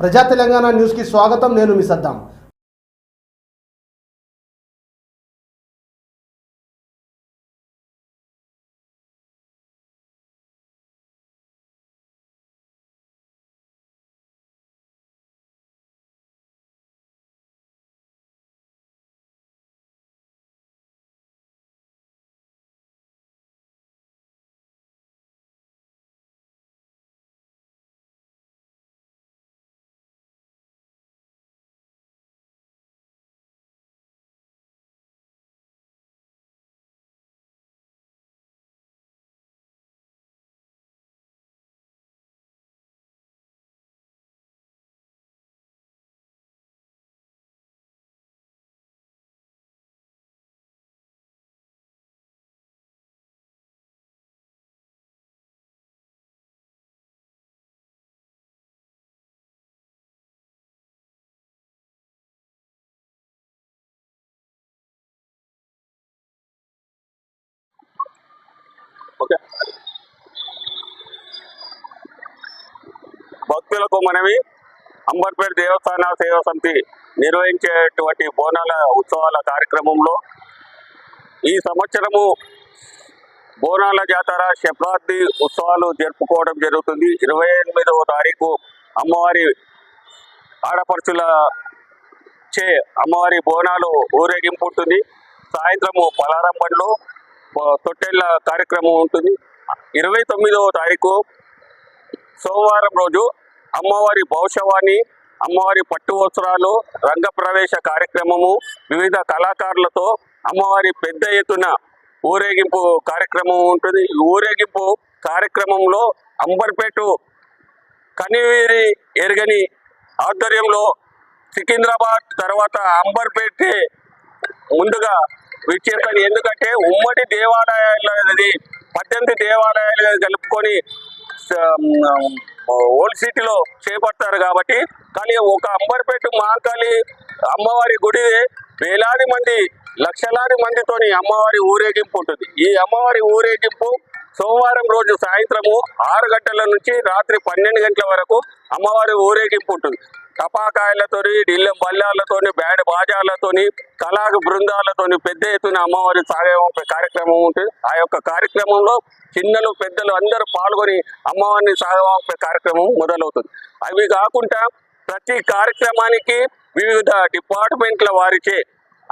ప్రజా తెలంగాణ న్యూస్కి స్వాగతం నేను మీ సద్దాం ఓకే. భక్తులకు మనవి. అంబర్పేట దేవస్థాన సేవా సమితి నిర్వహించేటువంటి బోనాల ఉత్సవాల కార్యక్రమంలో ఈ సంవత్సరము బోనాల జాతర శతాబ్ది ఉత్సవాలు జరుపుకోవడం జరుగుతుంది. ఇరవై ఎనిమిదవ తారీఖు అమ్మవారి ఆడపడుచుల చే అమ్మవారి బోనాలు ఊరేగింపు ఉంటుంది. సాయంత్రము పలారం బండ్లు ప- తొట్టెళ్ళ కార్యక్రమం ఉంటుంది. ఇరవై తొమ్మిదవ తారీఖు సోమవారం రోజు అమ్మవారి భవిష్యవాణి అమ్మవారి పట్టు వస్త్రాలు రంగప్రవేశ కార్యక్రమము వివిధ కళాకారులతో అమ్మవారి పెద్ద ఎత్తున ఊరేగింపు కార్యక్రమం ఉంటుంది. ఊరేగింపు కార్యక్రమంలో అంబర్పేట కనివీరి ఎరగని ఆధ్వర్యంలో సికింద్రాబాద్ తర్వాత అంబర్పేట ముందుగా విచ్చేస్తాను ఎందుకంటే ఉమ్మడి దేవాలయాలు అనేది పద్దెనిమిది దేవాలయాలు కలుపుకొని ఓల్డ్ సిటీలో చేపడతారు కాబట్టి కానీ ఒక అంబర్పేట మహాకాళి అమ్మవారి గుడి వేలాది మంది లక్షలాది మందితోని అమ్మవారి ఊరేగింపు ఉంటుంది. ఈ అమ్మవారి ఊరేగింపు సోమవారం రోజు సాయంత్రము ఆరు గంటల నుంచి రాత్రి పన్నెండు గంటల వరకు అమ్మవారి ఊరేగింపు ఉంటుంది. టపాకాయలతోని ఢిల్లీ బల్లాలతోని బ్యాడ్ బాజాలతోని కళా బృందాలతోని పెద్ద ఎత్తున అమ్మవారి సాగే కార్యక్రమం ఉంటుంది ఆ యొక్క కార్యక్రమంలో చిన్నలు పెద్దలు అందరూ పాల్గొని అమ్మవారిని సాగవంపే కార్యక్రమం మొదలవుతుంది. అవి కాకుండా ప్రతి కార్యక్రమానికి వివిధ డిపార్ట్మెంట్ల వారిచే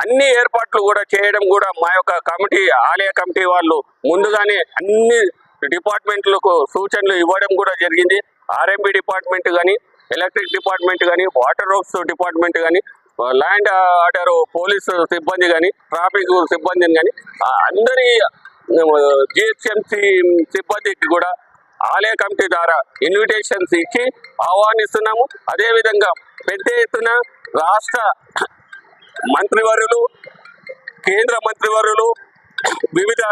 అన్ని ఏర్పాట్లు కూడా చేయడం కూడా మా యొక్క కమిటీ ఆలయ కమిటీ వాళ్ళు ముందుగానే అన్ని డిపార్ట్మెంట్లకు సూచనలు ఇవ్వడం కూడా జరిగింది. ఆర్ఎంబి డిపార్ట్మెంట్ కానీ ఎలక్ట్రిక్ డిపార్ట్మెంట్ కానీ వాటర్ వర్క్స్ డిపార్ట్మెంట్ కానీ ల్యాండ్ ఆర్డర్ పోలీసు సిబ్బంది కానీ ట్రాఫిక్ సిబ్బందిని కానీ అందరి జిహెచ్ఎంసి సిబ్బందికి కూడా ఆలయ కమిటీ ద్వారా ఇన్విటేషన్స్ ఇచ్చి ఆహ్వానిస్తున్నాము. అదేవిధంగా పెద్ద ఎత్తున రాష్ట్ర మంత్రివర్యులు కేంద్ర మంత్రివర్యులు వివిధ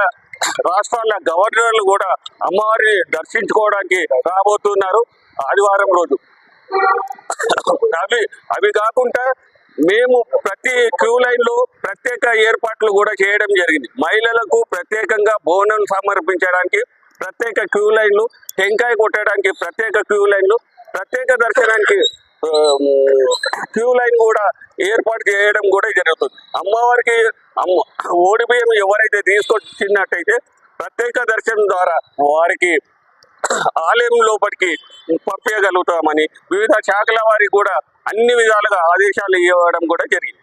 రాష్ట్రాల గవర్నర్లు కూడా అమ్మవారిని దర్శించుకోవడానికి రాబోతున్నారు ఆదివారం రోజు. అవి అవి కాకుండా మేము ప్రతి క్యూ లైన్లో ప్రత్యేక ఏర్పాట్లు కూడా చేయడం జరిగింది. మహిళలకు ప్రత్యేకంగా బోనం సమర్పించడానికి ప్రత్యేక క్యూ లైన్లు టెంకాయ కొట్టడానికి ప్రత్యేక క్యూ లైన్లు ప్రత్యేక దర్శనానికి క్యూ లైన్ కూడా ఏర్పాటు చేయడం కూడా జరుగుతుంది. అమ్మవారికి అమ్మ ఓడి బియ్యం ఎవరైతే తీసుకొచ్చినట్టయితే ప్రత్యేక దర్శనం ద్వారా వారికి ఆలయం లోపలికి పంపించగలుగుతామని వివిధ శాఖల వారికి కూడా అన్ని విధాలుగా ఆదేశాలు ఇవ్వడం కూడా జరిగింది.